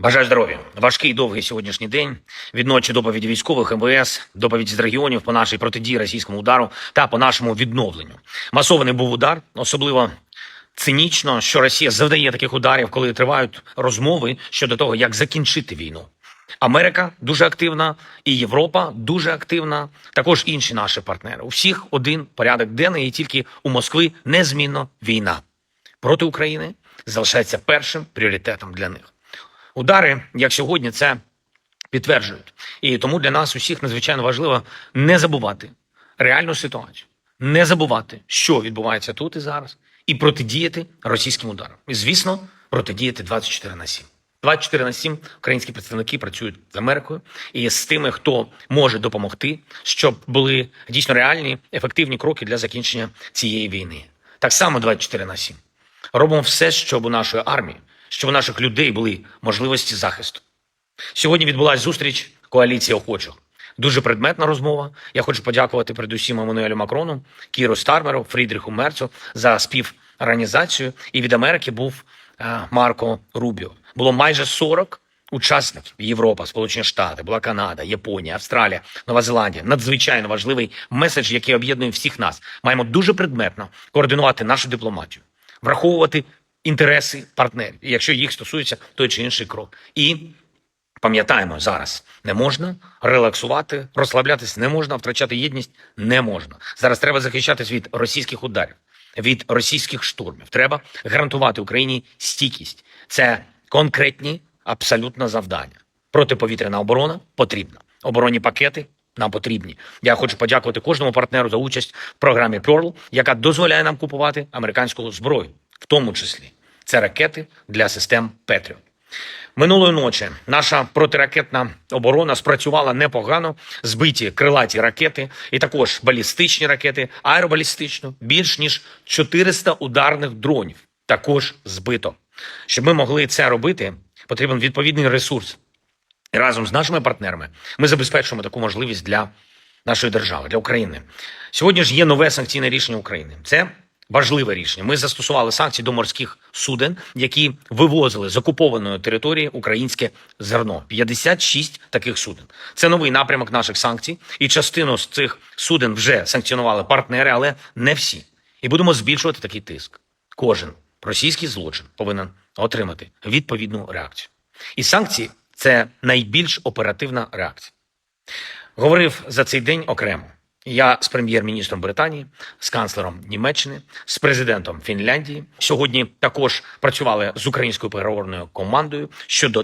Бажаю здоров'я. Важкий довгий сьогоднішній день. Від ночі доповіді військових МВС, доповідь з регіонів по нашій протидії російському удару та по нашому відновленню. Масований був удар, особливо цинічно, що Росія завдає таких ударів, коли тривають розмови щодо того, як закінчити війну. Америка дуже активна, і Європа дуже активна. Також інші наші партнери. У всіх один порядок денний, і тільки у Москви незмінно війна проти України залишається першим пріоритетом для них. Удари, як сьогодні, це підтверджують. І тому для нас усіх надзвичайно важливо не забувати реальну ситуацію, не забувати, що відбувається тут і зараз, і протидіяти російським ударам. І, звісно, протидіяти 24 на 7. 24 на 7 українські представники працюють з Америкою і з тими, хто може допомогти, щоб були дійсно реальні ефективні кроки для закінчення цієї війни. Так само 24 на 7. Робимо все, щоб у нашої армії, щоб у наших людей були можливості захисту. Сьогодні відбулася зустріч коаліції охочих. Дуже предметна розмова. Я хочу подякувати передусім Еммануелю Макрону, Кіру Стармеру, Фрідріху Мерцу за співорганізацію. І від Америки був е, Марко Рубіо. Було майже 40 учасників. Європа, Сполучені Штати, була Канада, Японія, Австралія, Нова Зеландія. Надзвичайно важливий меседж, який об'єднує всіх нас. Маємо дуже предметно координувати нашу дипломатію, враховувати інтереси партнерів, якщо їх стосується той чи інший крок. І Пам'ятаємо зараз, не можна релаксувати, розслаблятись не можна, втрачати єдність не можна. Зараз треба захищатись від російських ударів, від російських штурмів. Треба гарантувати Україні стійкість. Це конкретні абсолютно завдання. Протиповітряна оборона потрібна. Оборонні пакети нам потрібні. Я хочу подякувати кожному партнеру за участь в програмі Pearl, яка дозволяє нам купувати американську зброю, в тому числі це ракети для систем Петріот. Минулої ночі наша протиракетна оборона спрацювала непогано. Збиті крилаті ракети, і також балістичні ракети, аеробалістично, більш ніж 400 ударних дронів. Також збито. Щоб ми могли це робити, потрібен відповідний ресурс. І разом з нашими партнерами ми забезпечуємо таку можливість для нашої держави, для України. Сьогодні ж є нове санкційне рішення України. Це важливе рішення. Ми застосували санкції до морських суден, які вивозили з окупованої території українське зерно. 56 таких суден. Це новий напрямок наших санкцій, і частину з цих суден вже санкціонували партнери, але не всі. І будемо збільшувати такий тиск. Кожен російський злочин повинен отримати відповідну реакцію. І санкції це найбільш оперативна реакція. Говорив за цей день окремо. Я з прем'єр-міністром Британії, з канцлером Німеччини, з президентом Фінляндії. Сьогодні також працювали з українською переговорною командою щодо